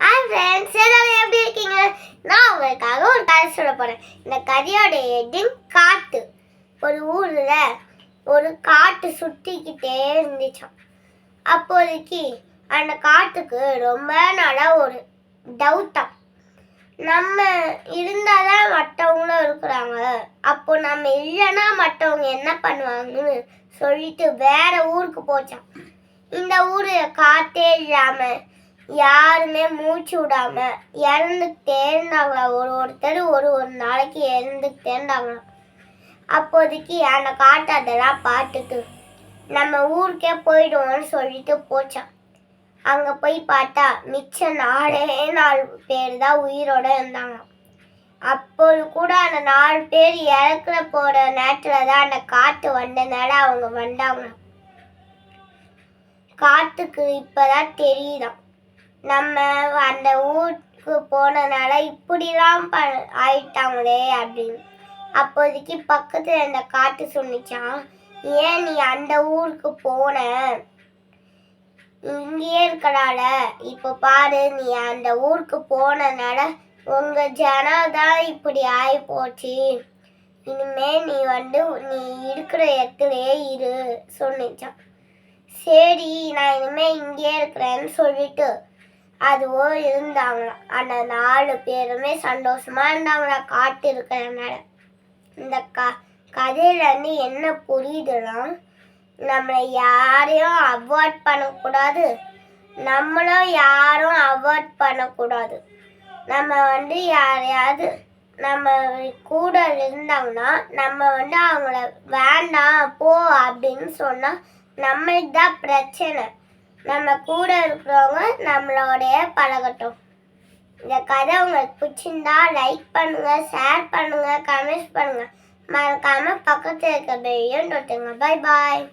Hi friends எல்லாரும் எப்படி இருக்கீங்க? நான் உங்களுக்காக ஒரு கதை சொல்ல போகிறேன் இந்த கதையோட ஹெட்டிங் காட்டு. ஒரு ஊரில் ஒரு காட்டு சுற்றிக்கிட்டே இருந்துச்சான் அப்போதைக்கு அந்த காட்டுக்கு ரொம்ப நாளாக ஒரு டவுட்டாக நம்ம இருந்தால் தான் மற்றவங்களும் இருக்கிறாங்க. அப்போ நம்ம இல்லைன்னா மற்றவங்க என்ன பண்ணுவாங்கன்னு சொல்லிட்டு வேற ஊருக்கு போச்சான் இந்த ஊர் காத்தே இல்லாமல் யாருமே மூச்சு விடாம இறந்துக்கிட்டே இருந்தாங்களா ஒரு ஒருத்தர் ஒரு ஒரு நாளைக்கு இறந்துக்கிட்டே இருந்தாங்களாம் அப்போதைக்கு அந்த காட்டு அதெல்லாம் பார்த்துட்டு நம்ம ஊருக்கே போயிடுவோம்னு சொல்லிட்டு போச்சான் அங்கே போய் பார்த்தா மிச்ச நாலே நாலு பேர் தான் உயிரோட இருந்தாங்க. அப்போது கூட அந்த நாலு பேர் இறக்குற போகிற நேரத்தில் தான் அந்த காட்டு வந்தனால அவங்க வந்தாங்க. காட்டுக்கு இப்பதான் தெரியுதான் நம்ம அந்த ஊருக்கு போனதுனால இப்படிலாம் ப ஆயிட்டாங்களே அப்படின்னு. அப்போதைக்கு பக்கத்தில் அந்த காட்டு சொன்னிச்சான் ஏன் நீ அந்த ஊருக்கு போன? இங்கேயே இருக்கனால. இப்போ பாரு நீ அந்த ஊருக்கு போனதுனால உங்கள் ஜனம் தான் இப்படி ஆகி போச்சு இனிமே நீ வந்து நீ இருக்கிற இடத்துலயே இரு சொன்னிச்சான் சரி நான் இனிமே இங்கேயே இருக்கிறேன்னு சொல்லிட்டு அதுவோ இருந்தாங்களாம் அந்த நாலு பேருமே சந்தோஷமா இருந்தாங்களா காட்டு இருக்கிறதுனால இந்த க கதையிலேருந்து என்ன புரியுதுன்னா நம்மளை யாரையும் அவாய்ட் பண்ணக்கூடாது. நம்மளும் யாரும் அவாய்ட் பண்ணக்கூடாது. நம்ம வந்து யாரையாவது நம்ம கூட இருந்தாங்கன்னா நம்ம வந்து அவங்கள வேண்டாம் போ அப்படின்னு சொன்னால் நம்மளுக்கு தான் பிரச்சனை. நம்ம கூட இருக்கிறவங்க நம்மளோடைய பழகட்டும். இந்த கதை உங்களுக்கு பிடிச்சிருந்தா லைக் பண்ணுங்க ஷேர் பண்ணுங்க கமெண்ட்ஸ் பண்ணுங்க. மறக்காம பக்கத்தில் இருக்க பெல்லையும் தொட்டுங்க. பாய் பாய்